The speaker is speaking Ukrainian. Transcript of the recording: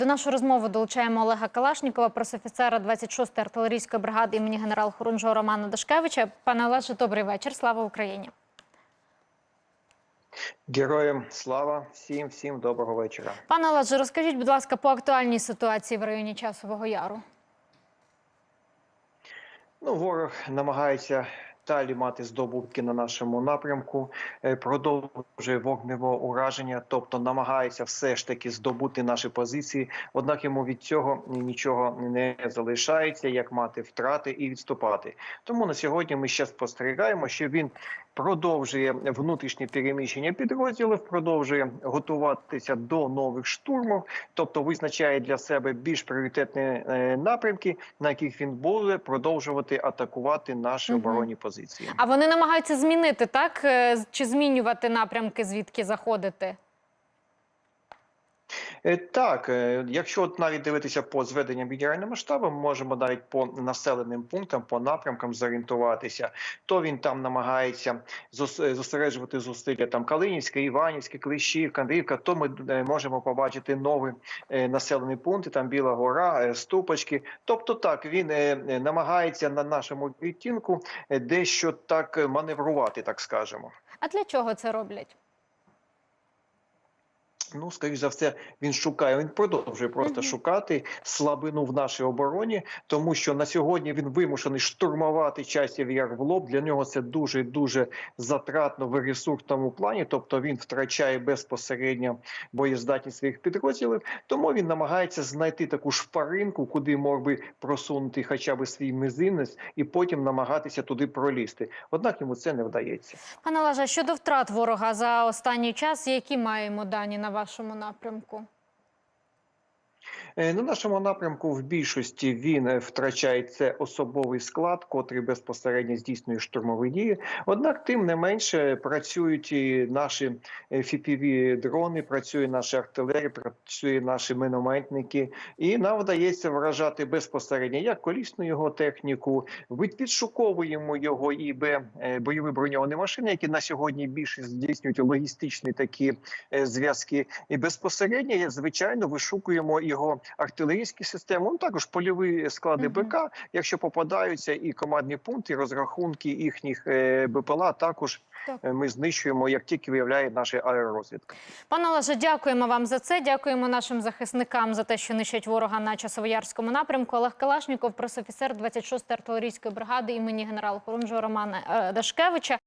До нашої розмови долучаємо Олега Калашнікова, пресофіцера 26-ї артилерійської бригади імені генерал-хорунжого Романа Дашкевича. Пане Олеже, добрий вечір. Слава Україні. Героям слава всім, всім доброго вечора. Пане Олеже, розкажіть, будь ласка, по актуальній ситуації в районі Часового Яру. Ну, ворог намагається далі мати здобутки на нашому напрямку, е, продовжує вогневе ураження, тобто намагається все ж таки здобути наші позиції. Однак йому від цього нічого не залишається, як мати втрати і відступати. Тому на сьогодні ми ще спостерігаємо, що він продовжує внутрішнє переміщення підрозділів, продовжує готуватися до нових штурмів, тобто визначає для себе більш пріоритетні е, напрямки, на яких він буде продовжувати атакувати наші оборонні позиції. А вони намагаються змінити так Е, чи змінювати напрямки, звідки заходити? Е, Так, е, якщо от навіть дивитися по зведенням генерального штабу, ми можемо навіть по населеним пунктам, по напрямкам зорієнтуватися. То він там намагається е, зосереджувати зусилля там Калинівська, Іванівська, Клещівка, Андріївка. То ми можемо побачити нові населені пункти, там Біла Гора, Ступочки. Тобто, так він намагається на нашому відтінку дещо так маневрувати, так скажемо. А для чого це роблять? Ну, скоріш за все, він шукає. Він продовжує просто шукати слабину в нашій обороні, тому що на сьогодні він вимушений штурмувати часів яр в лоб. Для нього це дуже дуже затратно в ресурсному плані. Тобто він втрачає безпосередньо боєздатність своїх підрозділів. Тому він намагається знайти таку шпаринку, куди мог би просунути хоча б свій мизинець, і потім намагатися туди пролізти. Однак йому це не вдається. Пане Олеже, щодо втрат ворога за останній час, які маємо дані на вашому напрямку? Е, На нашому напрямку в більшості він е, втрачає це особовий склад, котрий безпосередньо здійснює штурмові дії. Однак, тим не менше, працюють і наші fpv дрони, працює наша артилерія, працює наші мінометники, і нам вдається вражати безпосередньо як колісну його техніку. Відшуковуємо його і е, бойові броньовані машини, які на сьогодні більше здійснюють логістичні такі зв'язки. І безпосередньо, звичайно, вишукуємо його артилерійські системи, ну також польові склади. БК. Якщо попадаються і командні пункти, розрахунки їхніх е, БПЛА, також Так. е, ми знищуємо, як тільки виявляє наша аеророзвідка. Пане Олеже, дякуємо вам за це. Дякуємо нашим захисникам за те, що нищать ворога на Часовоярському напрямку. Олег Калашніков, пресофіцер 26-ї артилерійської бригади імені генерала Хорунжого Романа е, Дашкевича.